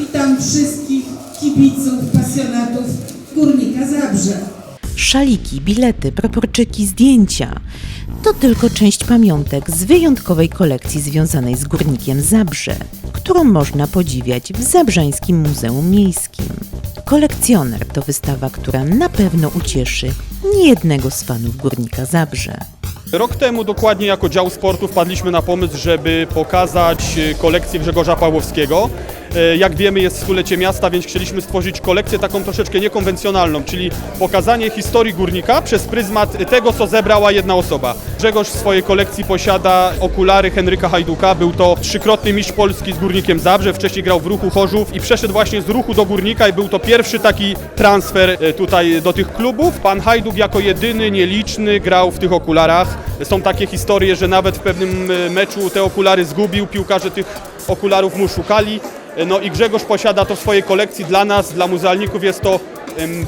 Witam wszystkich kibiców, pasjonatów Górnika Zabrze. Szaliki, bilety, proporczyki, zdjęcia. To tylko część pamiątek z wyjątkowej kolekcji związanej z górnikiem Zabrze, którą można podziwiać w Zabrzańskim Muzeum Miejskim. Kolekcjoner to wystawa, która na pewno ucieszy niejednego z fanów górnika Zabrze. Rok temu dokładnie jako dział sportu wpadliśmy na pomysł, żeby pokazać e, kolekcję Grzegorza Pawłowskiego. E, Jak wiemy jest stulecie miasta, więc chcieliśmy stworzyć kolekcję taką troszeczkę niekonwencjonalną, czyli pokazanie historii górnika przez pryzmat tego, co zebrała jedna osoba. Grzegorz w swojej kolekcji posiada okulary Henryka Hajduka, był to trzykrotny mistrz Polski z Górnikiem Zabrze, wcześniej grał w ruchu Chorzów i przeszedł właśnie z ruchu do Górnika i był to pierwszy taki transfer e, tutaj do tych klubów. Pan Hajduk jako jedyny, nieliczny grał w tych okularach. Są takie historie, że nawet w pewnym e, meczu te okulary zgubił, piłkarze tych okularów mu szukali. E, No i Grzegorz posiada to w swojej kolekcji. Dla nas, dla muzealników jest to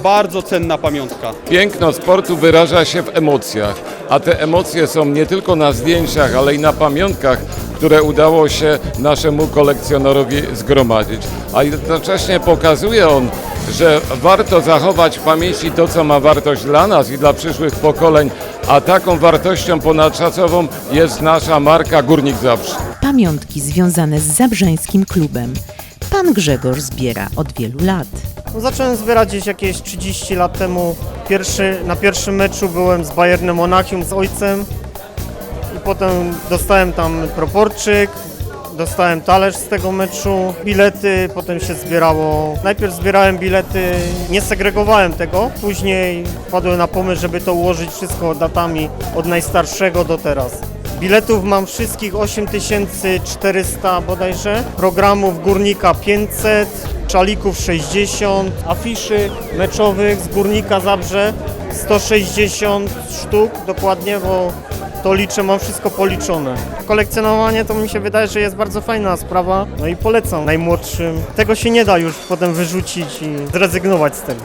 bardzo cenna pamiątka. Piękno sportu wyraża się w emocjach, a te emocje są nie tylko na zdjęciach, ale i na pamiątkach, które udało się naszemu kolekcjonerowi zgromadzić. A jednocześnie pokazuje on, że warto zachować w pamięci to, co ma wartość dla nas i dla przyszłych pokoleń, a taką wartością ponadczasową jest nasza marka Górnik Zabrze. Pamiątki związane z Zabrzańskim Klubem. Pan Grzegorz zbiera od wielu lat. No, Zacząłem zbierać gdzieś jakieś 30 lat temu. Pierwszy, na pierwszym meczu byłem z Bayernem Monachium z ojcem i potem dostałem tam proporczyk, dostałem talerz z tego meczu, bilety, potem się zbierało. Najpierw zbierałem bilety, nie segregowałem tego, później wpadłem na pomysł, żeby to ułożyć wszystko datami od najstarszego do teraz. Biletów mam wszystkich 8400 bodajże, programów Górnika 500, czalików 60, afiszy meczowych z Górnika Zabrze 160 sztuk dokładnie, bo to liczę, mam wszystko policzone. Kolekcjonowanie to mi się wydaje, że jest bardzo fajna sprawa, no i polecam najmłodszym. Tego się nie da już potem wyrzucić i zrezygnować z tego.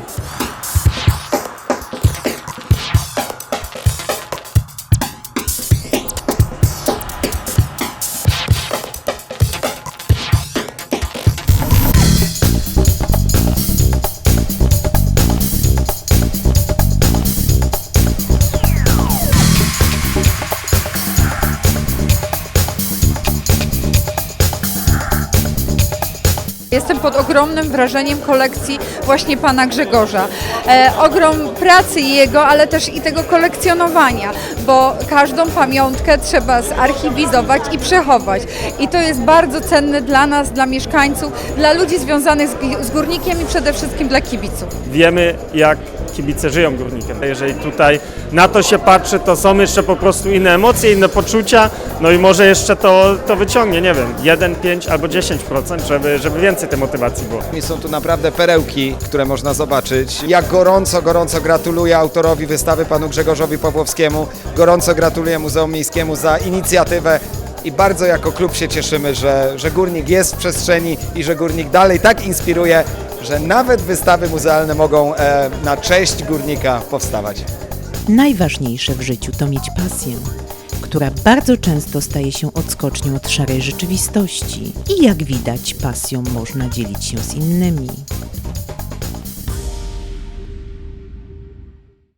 Jestem pod ogromnym wrażeniem kolekcji właśnie pana Grzegorza. E, ogrom pracy jego, ale też i tego kolekcjonowania, bo każdą pamiątkę trzeba zarchiwizować i przechować. I to jest bardzo cenne dla nas, dla mieszkańców, dla ludzi związanych z, z górnikiem i przede wszystkim dla kibiców. Wiemy jak kibice żyją górnikiem. Jeżeli tutaj na to się patrzy, to są jeszcze po prostu inne emocje, inne poczucia, no i może jeszcze to, to wyciągnie, nie wiem, 1, 5 albo 10%, żeby, żeby więcej tej motywacji było. I Są tu naprawdę perełki, które można zobaczyć. Ja gorąco, gorąco gratuluję autorowi wystawy, panu Grzegorzowi Pawłowskiemu. Gorąco gratuluję Muzeum Miejskiemu za inicjatywę i bardzo jako klub się cieszymy, że, że Górnik jest w przestrzeni i że Górnik dalej tak inspiruje, że nawet wystawy muzealne mogą e, na cześć Górnika powstawać. Najważniejsze w życiu to mieć pasję, która bardzo często staje się odskocznią od szarej rzeczywistości. I jak widać, pasją można dzielić się z innymi.